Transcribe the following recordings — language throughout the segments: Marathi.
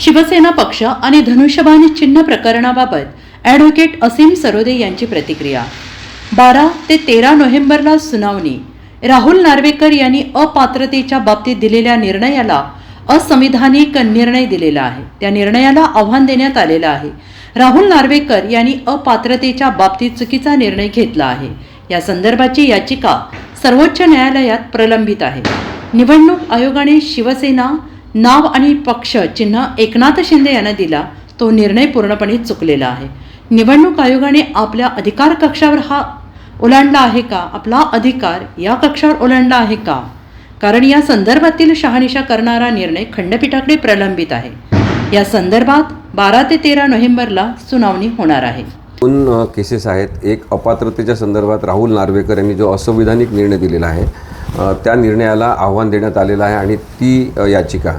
शिवसेना पक्ष आणि धनुष्यबाण चिन्ह प्रकरणाबाबत ॲडव्होकेट असीम सरोदे यांची प्रतिक्रिया. बारा ते तेरा नोव्हेंबरला सुनावणी. राहुल नार्वेकर यांनी अपात्रतेच्या बाबतीत दिलेल्या निर्णयाला असंविधानिक निर्णय दिलेला आहे. त्या निर्णयाला आव्हान देण्यात आलेलं आहे. राहुल नार्वेकर यांनी अपात्रतेच्या बाबतीत चुकीचा निर्णय घेतला आहे. या संदर्भाची याचिका सर्वोच्च न्यायालयात प्रलंबित आहे. निवडणूक आयोगाने शिवसेना नाव आणि पक्ष चिन्ह एकनाथ शिंदे यांना दिला तो निर्णय पूर्णपणे चुकलेला आहे. निवडणूक आयोगाने आपल्या अधिकार कक्षावर हा ओलांडला आहे का? आपला अधिकार या कक्षावर ओलांडला आहे का? कारण या संदर्भातील शहानिशा करणारा निर्णय खंडपीठाकडे प्रलंबित आहे. या संदर्भात बारा ते तेरा नोव्हेंबरला सुनावणी होणार आहे. दोन केसेस आहेत. एक अपात्रतेच्या संदर्भात राहुल नार्वेकर यांनी जो असंविधानिक निर्णय दिलेला आहे त्या निर्णयाला आव्हान देण्यात आलेलं आहे आणि ती याचिका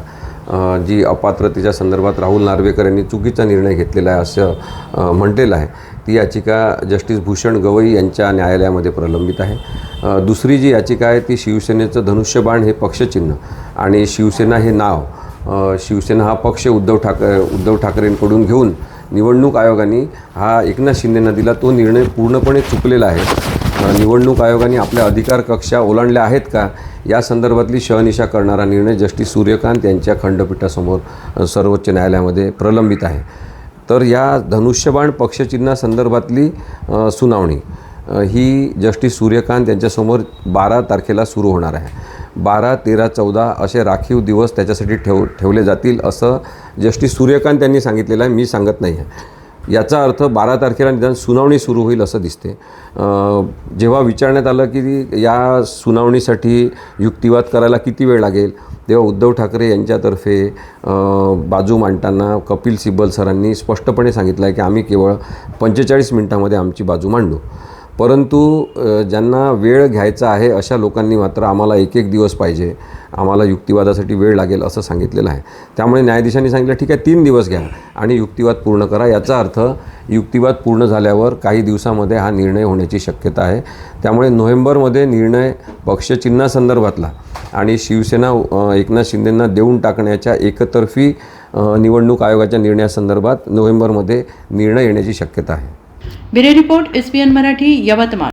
जी अपात्रतेच्या संदर्भात राहुल नार्वेकर यांनी चुकीचा निर्णय घेतलेला आहे असं म्हटलेलं आहे. ती याचिका जस्टिस भूषण गवई यांच्या न्यायालयामध्ये प्रलंबित आहे. दुसरी जी याचिका आहे ती शिवसेनेचं धनुष्यबाण हे पक्षचिन्ह आणि शिवसेना हे नाव. शिवसेना हा पक्ष उद्धव ठाकरे उद्धव ठाकरेंकडून घेऊन निवडणूक आयोगाने हा एकनाथ शिंदेंना दिला तो निर्णय पूर्णपणे चुकलेला आहे. निवडणूक आयोगाने आपल्या अधिकार कक्षा ओलांडल्या आहेत का? या संदर्भातली शहनिशा करणारा निर्णय जस्टिस सूर्यकांत यांच्या खंडपीठासमोर सर्वोच्च न्यायालयामध्ये प्रलंबित आहे. तर या धनुष्यबाण पक्षचिन्हासंदर्भातली सुनावणी ही जस्टिस सूर्यकांत यांच्यासमोर बारा तारखेला सुरू होणार आहे. बारा तेरा चौदा असे राखीव दिवस त्याच्यासाठी ठेव ठेवले जातील असं जस्टिस सूर्यकांत यांनी सांगितलेलं आहे. मी सांगत नाही आहे. याचा अर्थ बारा तारखेला निदान सुनावणी सुरू होईल असं दिसते. जेव्हा विचारण्यात आलं की या सुनावणीसाठी युक्तिवाद करायला किती वेळ लागेल तेव्हा उद्धव ठाकरे यांच्यातर्फे बाजू मांडताना कपिल सिब्बल सरांनी स्पष्टपणे सांगितलं आहे की आम्ही केवळ पंचेचाळीस मिनिटामध्ये आमची बाजू मांडू. परंतु ज्यांना वेळ घ्यायचा आहे अशा लोकांनी मात्र आम्हाला एक एक दिवस पाहिजे. आम्हाला युक्तिवादासाठी वेळ लागेल असं सांगितलेलं आहे. त्यामुळे न्यायाधीशांनी सांगितलं ठीक आहे तीन दिवस घ्या आणि युक्तिवाद पूर्ण करा. याचा अर्थ युक्तिवाद पूर्ण झाल्यावर काही दिवसामध्ये हा निर्णय होण्याची शक्यता आहे. त्यामुळे नोव्हेंबरमध्ये निर्णय पक्षचिन्हासंदर्भातला आणि शिवसेना एकनाथ शिंदेंना देऊन टाकण्याच्या एकतर्फी निवडणूक आयोगाच्या निर्णयासंदर्भात नोव्हेंबरमध्ये निर्णय येण्याची शक्यता आहे. Bureau report S P N Marathi Yavatmal.